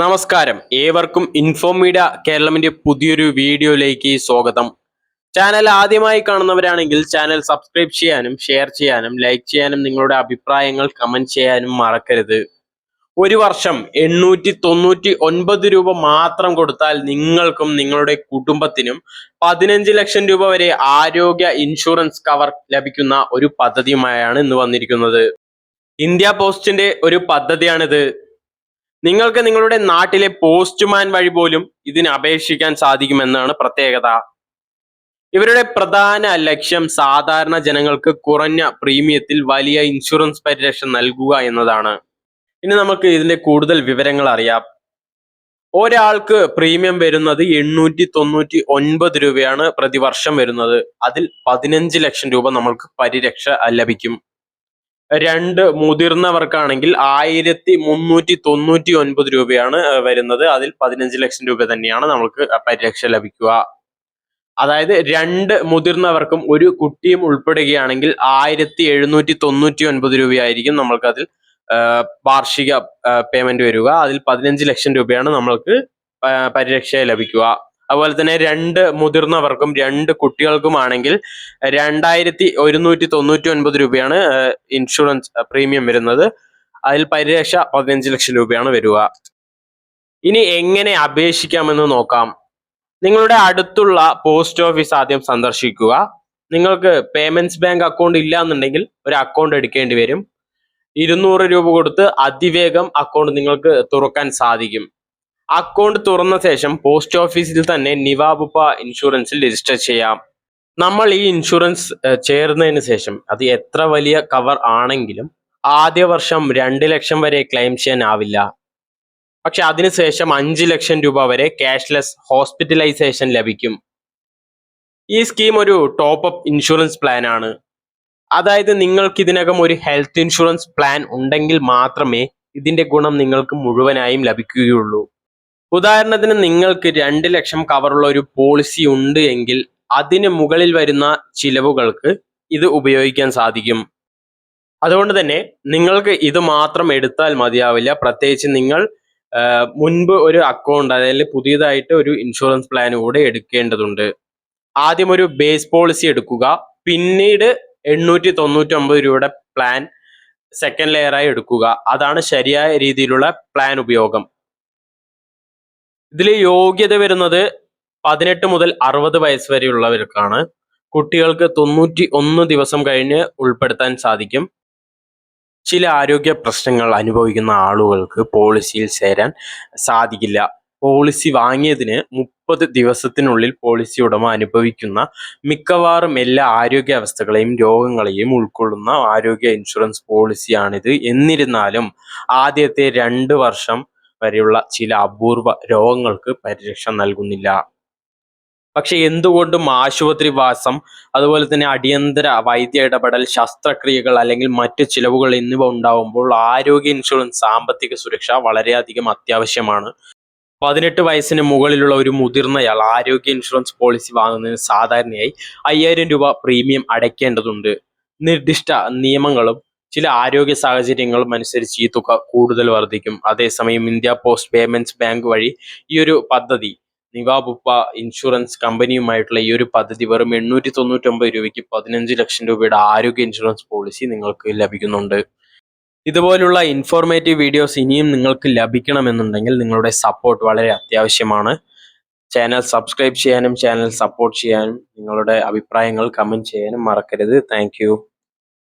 നമസ്കാരം. ഏവർക്കും inform media കേരളമിന്റെ പുതിയൊരു വീഡിയോയിലേക്ക് സ്വാഗതം. ചാനൽ ആദ്യമായി കാണുന്നവരാണെങ്കിൽ ചാനൽ സബ്സ്ക്രൈബ് ചെയ്യാനും ഷെയർ ചെയ്യാനും ലൈക്ക് ചെയ്യാനും നിങ്ങളുടെ അഭിപ്രായങ്ങൾ കമന്റ് ചെയ്യാനും മറക്കരുത്. ഒരു വർഷം എണ്ണൂറ്റി തൊണ്ണൂറ്റി ഒൻപത് രൂപ മാത്രം കൊടുത്താൽ നിങ്ങൾക്കും നിങ്ങളുടെ കുടുംബത്തിനും പതിനഞ്ച് ലക്ഷം രൂപ വരെ ആരോഗ്യ ഇൻഷുറൻസ് കവർ ലഭിക്കുന്ന ഒരു പദ്ധതിയുമായാണ് ഇന്ന് വന്നിരിക്കുന്നത്. ഇന്ത്യ പോസ്റ്റിന്റെ ഒരു പദ്ധതിയാണിത്. നിങ്ങൾക്ക് നിങ്ങളുടെ നാട്ടിലെ പോസ്റ്റ്മാൻ വഴി പോലും ഇതിന് അപേക്ഷിക്കാൻ സാധിക്കുമെന്നാണ് പ്രത്യേകത. ഇവരുടെ പ്രധാന ലക്ഷ്യം സാധാരണ ജനങ്ങൾക്ക് കുറഞ്ഞ പ്രീമിയത്തിൽ വലിയ ഇൻഷുറൻസ് പരിരക്ഷ നൽകുക എന്നതാണ്. ഇനി നമുക്ക് ഇതിന്റെ കൂടുതൽ വിവരങ്ങൾ അറിയാം. ഒരാൾക്ക് പ്രീമിയം വരുന്നത് എണ്ണൂറ്റി തൊണ്ണൂറ്റി ഒൻപത് രൂപയാണ് പ്രതിവർഷം വരുന്നത്. അതിൽ പതിനഞ്ച് ലക്ഷം രൂപ നമ്മൾക്ക് പരിരക്ഷ ലഭിക്കും. രണ്ട് മുതിർന്നവർക്കാണെങ്കിൽ ആയിരത്തി മുന്നൂറ്റി തൊണ്ണൂറ്റി ഒൻപത് രൂപയാണ് വരുന്നത്. അതിൽ പതിനഞ്ച് ലക്ഷം രൂപ തന്നെയാണ് നമുക്ക് പരിരക്ഷ ലഭിക്കുക. അതായത് രണ്ട് മുതിർന്നവർക്കും ഒരു കുട്ടിയും ഉൾപ്പെടുകയാണെങ്കിൽ ആയിരത്തി എഴുന്നൂറ്റി തൊണ്ണൂറ്റി ഒൻപത് രൂപയായിരിക്കും നമ്മൾക്ക് അതിൽ വാർഷിക പേയ്മെന്റ് വരിക. അതിൽ പതിനഞ്ച് ലക്ഷം രൂപയാണ് നമ്മൾക്ക് പരിരക്ഷ ലഭിക്കുക. അതുപോലെ തന്നെ രണ്ട് മുതിർന്നവർക്കും രണ്ട് കുട്ടികൾക്കുമാണെങ്കിൽ രണ്ടായിരത്തി ഒരുന്നൂറ്റി തൊണ്ണൂറ്റി ഒൻപത് രൂപയാണ് ഇൻഷുറൻസ് പ്രീമിയം വരുന്നത്. അതിൽ പരിരക്ഷ പതിനഞ്ച് ലക്ഷം രൂപയാണ് വരിക. ഇനി എങ്ങനെ അപേക്ഷിക്കാമെന്ന് നോക്കാം. നിങ്ങളുടെ അടുത്തുള്ള പോസ്റ്റ് ഓഫീസ് ആദ്യം സന്ദർശിക്കുക. നിങ്ങൾക്ക് പേയ്മെന്റ്സ് ബാങ്ക് അക്കൗണ്ട് ഇല്ല എന്നുണ്ടെങ്കിൽ ഒരു അക്കൗണ്ട് എടുക്കേണ്ടി വരും. ഇരുന്നൂറ് രൂപ കൊടുത്ത് അതിവേഗം അക്കൗണ്ട് നിങ്ങൾക്ക് തുറക്കാൻ സാധിക്കും. അക്കൗണ്ട് തുറന്ന ശേഷം പോസ്റ്റ് ഓഫീസിൽ തന്നെ നിവാബുപ്പ ഇൻഷുറൻസിൽ രജിസ്റ്റർ ചെയ്യാം. നമ്മൾ ഈ ഇൻഷുറൻസ് ചേർന്നതിന് ശേഷം അത് എത്ര വലിയ കവർ ആണെങ്കിലും ആദ്യ വർഷം രണ്ട് ലക്ഷം വരെ ക്ലെയിം ചെയ്യാനാവില്ല പക്ഷെ അതിനുശേഷം അഞ്ച് ലക്ഷം രൂപ വരെ ക്യാഷ്ലെസ് ഹോസ്പിറ്റലൈസേഷൻ ലഭിക്കും. ഈ സ്കീം ഒരു ടോപ്പ് അപ്പ് ഇൻഷുറൻസ് പ്ലാൻ ആണ് അതായത് നിങ്ങൾക്ക് ഇതിനകം ഒരു ഹെൽത്ത് ഇൻഷുറൻസ് പ്ലാൻ ഉണ്ടെങ്കിൽ മാത്രമേ ഇതിന്റെ ഗുണം നിങ്ങൾക്ക് മുഴുവനായും ലഭിക്കുകയുള്ളൂ. ഉദാഹരണത്തിന് നിങ്ങൾക്ക് രണ്ട് ലക്ഷം കവറുള്ള ഒരു പോളിസി ഉണ്ട് എങ്കിൽ അതിന് മുകളിൽ വരുന്ന ചിലവുകൾക്ക് ഇത് ഉപയോഗിക്കാൻ സാധിക്കും. അതുകൊണ്ട് തന്നെ നിങ്ങൾക്ക് ഇത് മാത്രം എടുത്താൽ മതിയാവില്ല. പ്രത്യേകിച്ച് നിങ്ങൾ മുൻപ് ഒരു അക്കൗണ്ട് അതായത് പുതിയതായിട്ട് ഒരു ഇൻഷുറൻസ് പ്ലാൻ കൂടെ എടുക്കേണ്ടതുണ്ട്. ആദ്യം ഒരു ബേസ് പോളിസി എടുക്കുക. പിന്നീട് എണ്ണൂറ്റി തൊണ്ണൂറ്റി ഒമ്പത് രൂപയുടെ പ്ലാൻ സെക്കൻഡ് ലെയറായി എടുക്കുക. അതാണ് ശരിയായ രീതിയിലുള്ള പ്ലാൻ ഉപയോഗം. ഇതിൽ യോഗ്യത വരുന്നത് പതിനെട്ട് മുതൽ അറുപത് വയസ്സ് വരെയുള്ളവർക്കാണ്. കുട്ടികൾക്ക് തൊണ്ണൂറ്റി ഒന്ന് ദിവസം കഴിഞ്ഞ് ഉൾപ്പെടുത്താൻ സാധിക്കും. ചില ആരോഗ്യ പ്രശ്നങ്ങൾ അനുഭവിക്കുന്ന ആളുകൾക്ക് പോളിസിയിൽ ചേരാൻ സാധിക്കില്ല. പോളിസി വാങ്ങിയതിന് മുപ്പത് ദിവസത്തിനുള്ളിൽ പോളിസി ഉടമ അനുഭവിക്കുന്ന മിക്കവാറും എല്ലാ ആരോഗ്യ അവസ്ഥകളെയും രോഗങ്ങളെയും ഉൾക്കൊള്ളുന്ന ആരോഗ്യ ഇൻഷുറൻസ് പോളിസിയാണിത്. എന്നിരുന്നാലും ആദ്യത്തെ രണ്ട് വർഷം വരെയുള്ള ചില അപൂർവ രോഗങ്ങൾക്ക് പരിരക്ഷ നൽകുന്നില്ല. പക്ഷെ എന്തുകൊണ്ടും ആശുപത്രി വാസം അതുപോലെ തന്നെ അടിയന്തര വൈദ്യ ഇടപെടൽ ശസ്ത്രക്രിയകൾ അല്ലെങ്കിൽ മറ്റ് ചിലവുകൾ എന്നിവ ഉണ്ടാവുമ്പോൾ ആരോഗ്യ ഇൻഷുറൻസ് സാമ്പത്തിക സുരക്ഷ വളരെയധികം അത്യാവശ്യമാണ്. പതിനെട്ട് വയസ്സിന് മുകളിലുള്ള ഒരു മുതിർന്നയാൾ ആരോഗ്യ ഇൻഷുറൻസ് പോളിസി വാങ്ങുന്നതിന് സാധാരണയായി അയ്യായിരം രൂപ പ്രീമിയം അടയ്ക്കേണ്ടതുണ്ട്. നിർദ്ദിഷ്ട നിയമങ്ങളും ചില ആരോഗ്യ സാഹചര്യങ്ങളും അനുസരിച്ച് ഈ തുക കൂടുതൽ വർദ്ധിക്കും. അതേസമയം ഇന്ത്യ പോസ്റ്റ് പേയ്മെന്റ്സ് ബാങ്ക് വഴി ഈ ഒരു പദ്ധതി നിവാബുപ്പ ഇൻഷുറൻസ് കമ്പനിയുമായിട്ടുള്ള ഈ ഒരു പദ്ധതി വെറും എണ്ണൂറ്റി തൊണ്ണൂറ്റൊമ്പത് രൂപയ്ക്ക് പതിനഞ്ച് ലക്ഷം രൂപയുടെ ആരോഗ്യ ഇൻഷുറൻസ് പോളിസി നിങ്ങൾക്ക് ലഭിക്കുന്നുണ്ട്. ഇതുപോലുള്ള ഇൻഫോർമേറ്റീവ് വീഡിയോസ് ഇനിയും നിങ്ങൾക്ക് ലഭിക്കണമെന്നുണ്ടെങ്കിൽ നിങ്ങളുടെ സപ്പോർട്ട് വളരെ അത്യാവശ്യമാണ്. ചാനൽ സബ്സ്ക്രൈബ് ചെയ്യാനും ചാനൽ സപ്പോർട്ട് ചെയ്യാനും നിങ്ങളുടെ അഭിപ്രായങ്ങൾ കമന്റ് ചെയ്യാനും മറക്കരുത്. താങ്ക്